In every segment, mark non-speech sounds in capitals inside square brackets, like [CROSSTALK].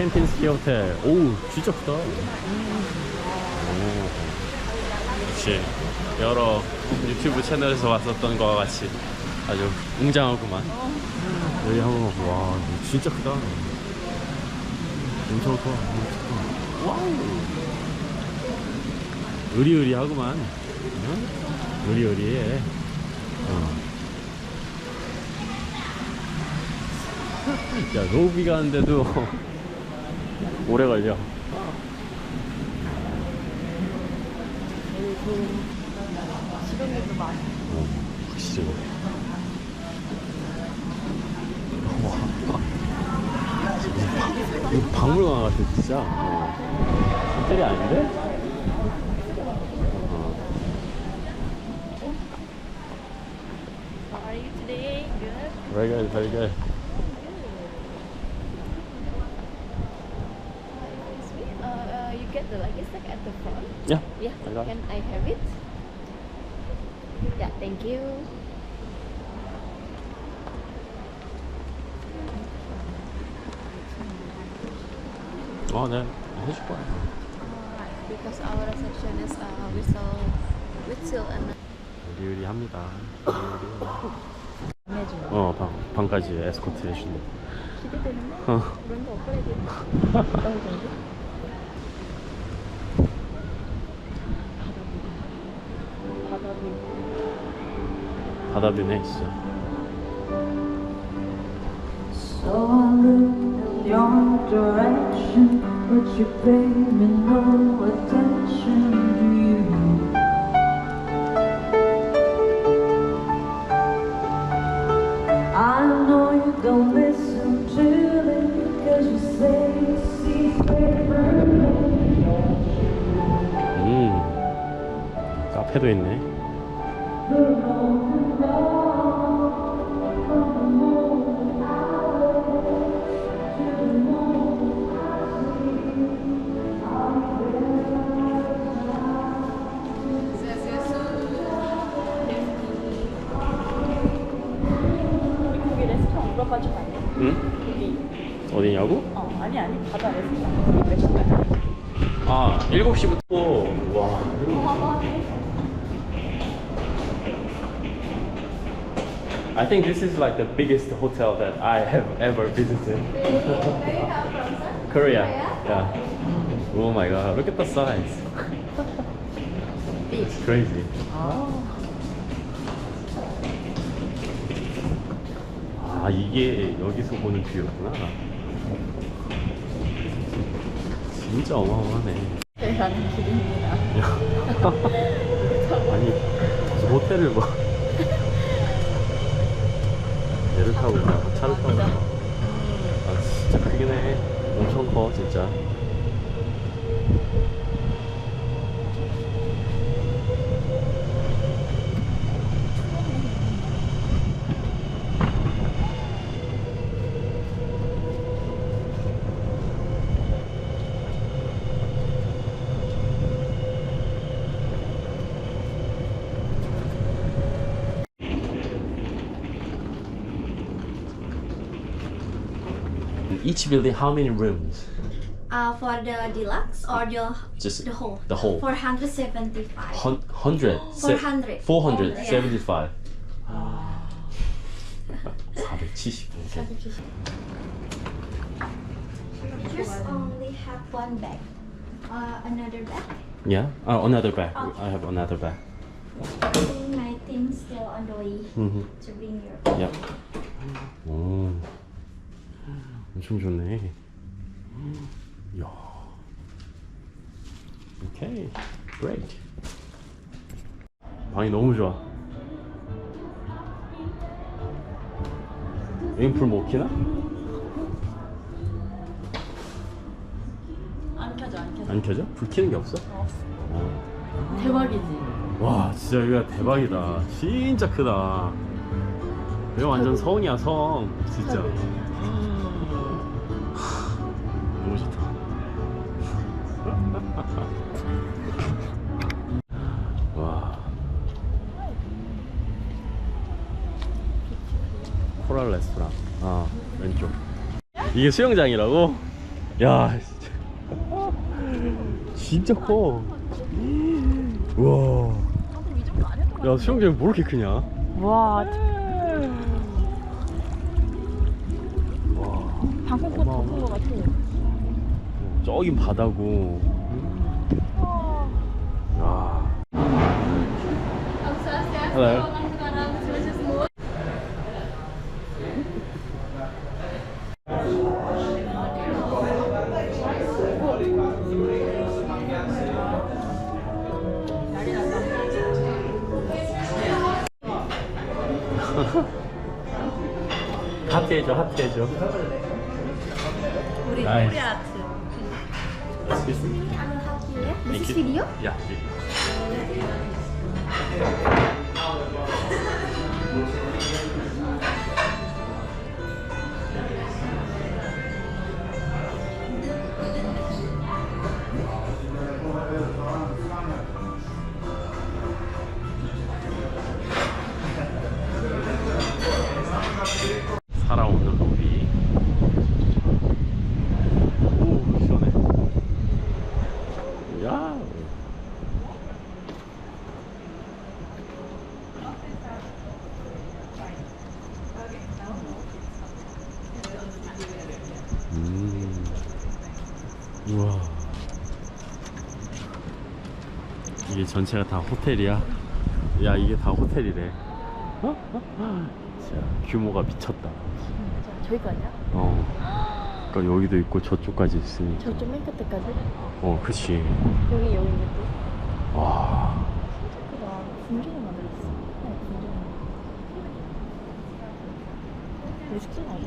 캠핑 스키 호텔. 오, 진짜 크다. 오. 역시 여러 유튜브 채널에서 봤었던 것과 같이 아주 웅장하구만. 여기 한번 와, 진짜 크다. 엄청 커. 엄청 커. 와우. 의리의리하구만. 응? 의리의리해. 어. 야, 로비 가는데도 오래 걸려. 식용유도 많이. 어, 확실히. 와. 이거 박물관 같아, 진짜. 어. 호텔이 아닌데? 어. Very good, very good. Excuse me. Uh, uh, you get the luggage tag at the front. Yeah. Yeah. I got it. Can I have it? Yeah. Thank you. 어, 네. 해줄 거야. Alright. Because our reception is uh, whistle, whistle and. 의리의리합니다. 해주는. 어, 방, 방까지 에스코트 해준대. 기대되는데? 어. 그런 거 없어야? 바다뷰. 바다뷰네, 진짜. So I looked in your direction, but you paid me no 안 돼? 응? 거기. 어디냐고? 어, 아니, 아니. 바다 레스토랑. 거기 레스토랑. 아, 7시부터. 와. I think this is like the biggest hotel that I have ever visited. Where you come from, sir? Korea. Yeah. Oh my god, look at the size. It's crazy. 아, 이게 여기서 보는 뷰였구나. 진짜 어마어마하네. 대한 기름입니다. [LAUGHS] 아니, 무슨 호텔을 뭐. 배를 타고 가, 차를 타고 가. 아, 진짜 크긴 해. 엄청 커, 진짜. Each building, how many rooms? Uh, for the deluxe or the Just the whole? the whole. 475. Hun- hundred. se- 400. 475. 470. [LAUGHS] Just only have one bag. Uh, another bag. Yeah. Oh, another bag. I have another bag. I think my team still on the way Mhm. to bring your. Yeah. 오. 엄청 좋네. 이야. 오케이. Great. 방이 너무 좋아. 여긴 불못 켜나? 안 켜져, 안 켜져. 안 켜져? 불 켜는 게 없어? 없어. 어. 대박이지. 와 진짜 여기가 대박이다 진짜 크다 여기 완전 성이야 성 진짜 코랄 레스토랑 아 왼쪽 이게 수영장이라고? 야, 진짜 커. 우와. 야, 수영장이 뭐 이렇게 크냐? 와, 방콕 것 같아. 저긴 바다고. 야. Hello. 하트 해줘. 우리 나이스. 코리 아트. Excuse me? This is Thank you. video? Yeah. 살 전체가 다 호텔이야? 야, 이게 다 호텔이래. 진짜 규모가 미쳤다. 저기가 아니야? 어. 그러니까 여기도 있고 저쪽까지 있으니. 저쪽 맨 끝에까지? 어, 그치. 여기 여기 있는데. 와. 크다. 궁전을 만들었어. 네, 궁전. 우리 숙소는 어디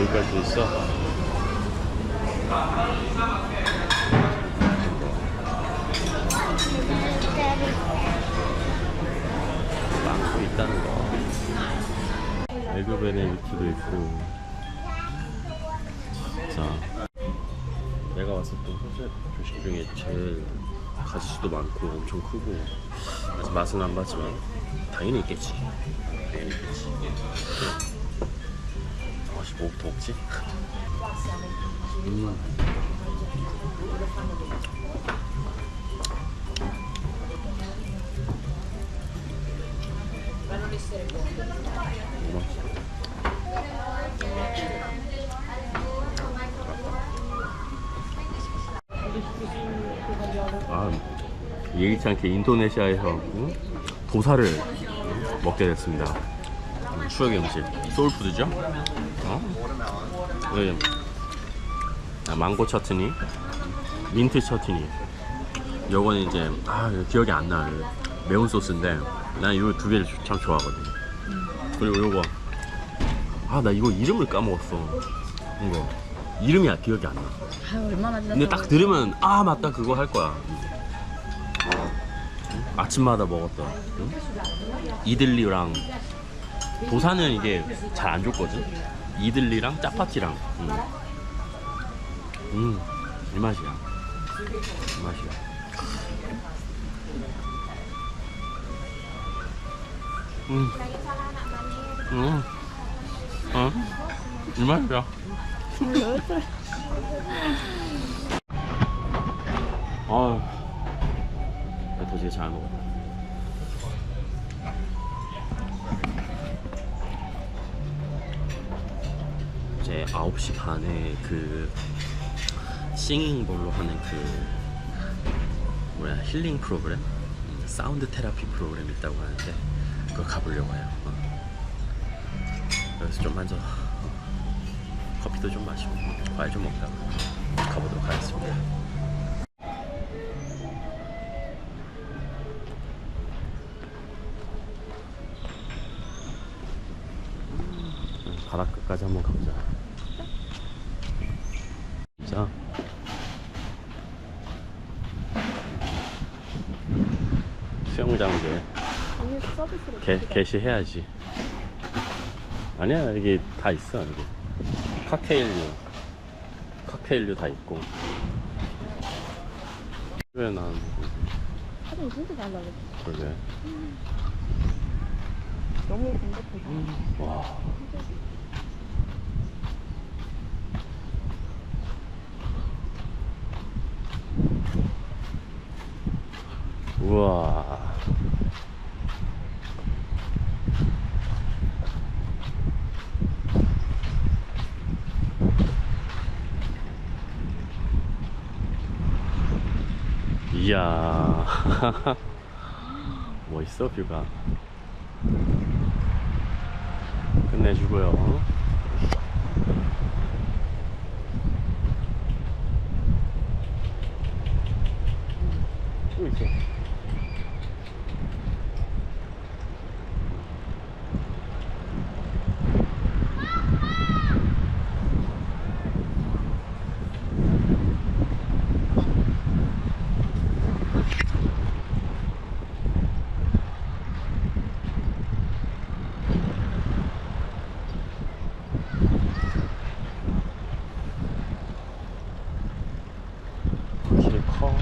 저기까지 있어. 많고 있다는 거. 에그베네 유티도 있고. 자, 내가 왔었던 호텔 조식 중에 제일 가지수도 많고 엄청 크고 아직 맛은 안 봤지만 당연히 있겠지. 당연히 있겠지. 아씨 뭐부터 먹지? 음. 아, 예의치 않게 인도네시아에서 음, 도사를 먹게 됐습니다. 추억의 음식, 소울푸드죠? 어? 여기 아, 망고 처트니, 민트 처트니. 요거는 이제 아 이거 기억이 안 나. 요 매운 소스인데 난 이거 두 개를 참 좋아하거든. 그리고 요거 아 나 이거 이름을 까먹었어. 이거 이름이 기억이 안 나. 아 얼마나? 근데 딱 들으면 아 맞다 그거 할 거야. 아침마다 먹었던 응? 이들리랑 도사는 이게 잘 안 줬거든. 이들리랑 짜파티랑. 음. 음, 이 맛이야. 이 맛이야. 음. 음. 어? 이 맛이야. [LAUGHS] 나 도저히 잘 먹었다. 이제 9시 반에 그 싱잉볼로 하는 그 뭐야 힐링 프로그램, 음, 사운드 테라피 프로그램 있다고 하는데 그거 가보려고 해요. 어. 여기서 좀 앉아 커피도 좀 마시고 과일 좀 먹다가 가보도록 하겠습니다. 바닷가까지 한번 가보자. 자. 여기 서비스로 개, 개시해야지. 아니야, 여기 다 있어, 여기. 칵테일류. 칵테일류 다 있고. 왜 난, 사진 진짜 잘 나왔어. 그러게. 너무 예쁜데? 와. 우와. 이야. [LAUGHS] 멋있어, 뷰가. 끝내주고요. 또 있어. 확실히 커.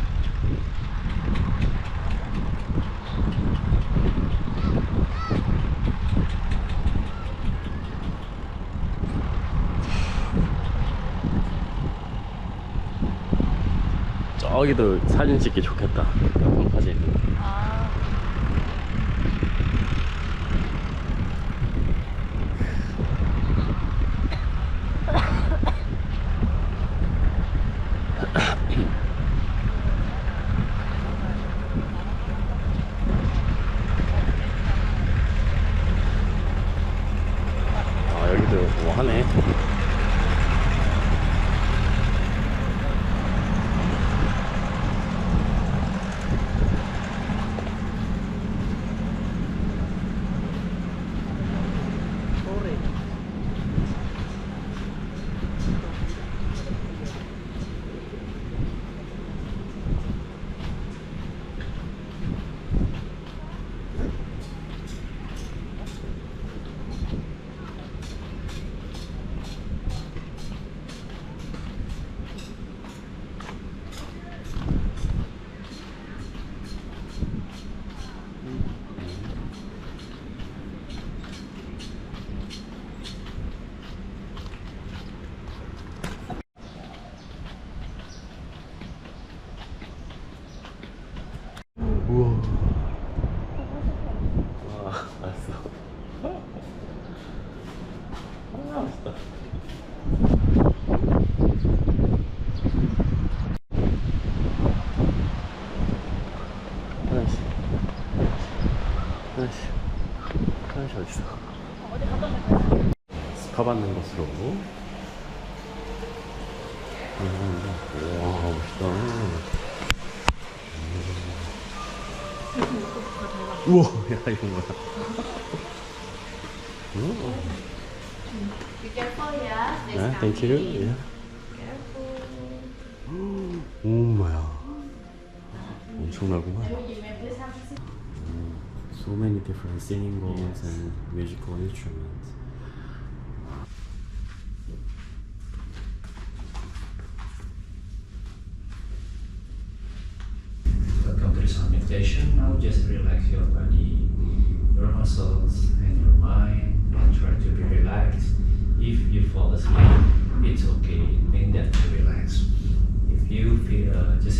저기도 사진 찍기 좋겠다. 야광 사진. 아. 아 여기도 뭐 하네. 우와. 와, 알았어. 아, 맛있다. 하나씩. 하나씩. 하나씩 어딨어? 어디 갔다 올까요? 스파 받는 곳으로. 음, 우와, 멋있다. 우와, 야, 이건 뭐야. Be careful ya. 네, 땡큐. 예. 오마야. 엄청나구만. 음, So many different singing bowls and musical instruments. Just relax your body, your muscles, and your mind, and try to be relaxed. If you fall asleep, it's okay. It means that you relax. If you feel uh, just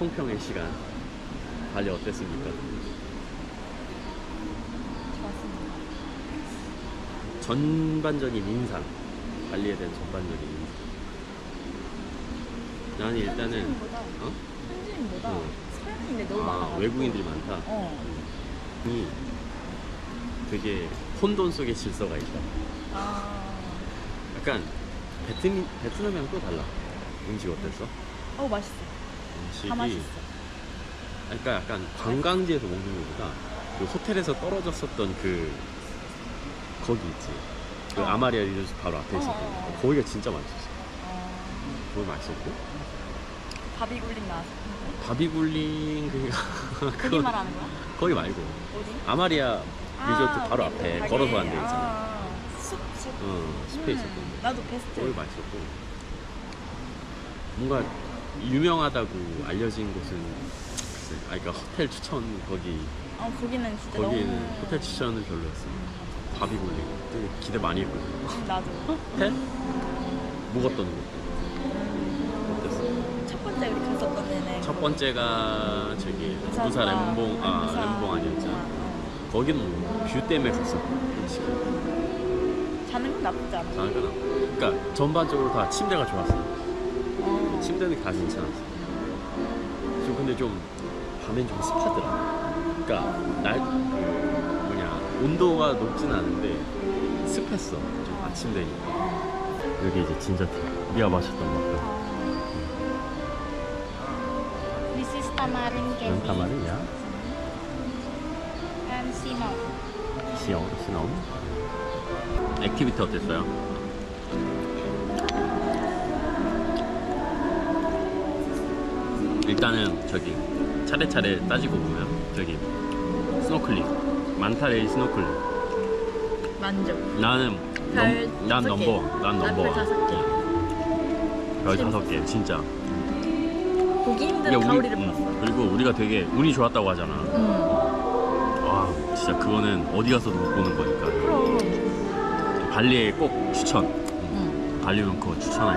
총평의 시간. 발리 어땠습니까? 좋았습니다. 전반적인 인상. 발리에 대한 전반적인 인상. 나는 일단은 현지인보다 어? 현지인보다 어. 서양인들 너무 아, 많아. 외국인들이 많다. 어. 이 되게 혼돈 속의 질서가 있다. 아. 약간 베트미, 베트남이랑 또 달라. 음식 어땠어? 어 맛있어. 음식이 다 맛있어. 그러니까 약간 관광지에서 먹는 것보다 그 호텔에서 떨어졌었던 그 거기 있지. 그 어. 아마리아 리조트 바로 앞에 어, 있었던 어, 어. 거. 거기가 진짜 맛있었어. 어. 거기 맛있었고 바비굴린. 바비굴링 그게 [LAUGHS] 거기 말하는 거야? 거기 말고 어디? 아마리아 리조트 아, 바로 그 앞에 가게. 걸어서 간데 있잖아. 아, 숲, 숲. 어, 숲에 음, 있었던 데. 나도 베스트. 거기 맛있었고 뭔가 유명하다고 알려진 곳은 글쎄, 아 그러니까 호텔 추천 거기 어, 거기는 진짜 거기는 너무. 호텔 추천은 별로였어. 바비굴링 되게 기대 많이 했거든. 음, 나도. 호텔 묵었던 곳 어땠어? 첫 번째 우리 갔었던 데는. 첫 번째가 저기 부산 부산 램봉 아 부산. 램봉 아니었잖아. 어. 거기는 뭐뷰 때문에 갔었고 솔직히 자는 건 나쁘지 않아. 장난감 그러니까 전반적으로 다 침대가 좋았어. 어. 침대는 다 괜찮았어. 좀 근데 좀 밤엔 좀 습하더라. 그러니까 날 그 뭐냐 온도가 높진 않은데 습했어. 좀 아침 되니까. 여기 이제 진짜 우리가 마셨던 것 This is tamarind candy. 연타 말이야. And cinnamon. 시험. 액티비티 어땠어요? 일단은 저기 차례차례 따지고 보면 저기 스노클링 만타레이 스노클링 만족. 나는 별 넘, 난 다섯 개. 넘버 난 난 넘버 별 다섯 개. 별 다섯 개 진짜 보기 힘든 야, 우리- 가오리를 음, 봤어. 그리고 우리가 되게 운이 좋았다고 하잖아 응. 와 진짜 그거는 어디 가서도 못 보는 거니까 그럼. 발리에 꼭 추천 응. 발리는 그거 추천할게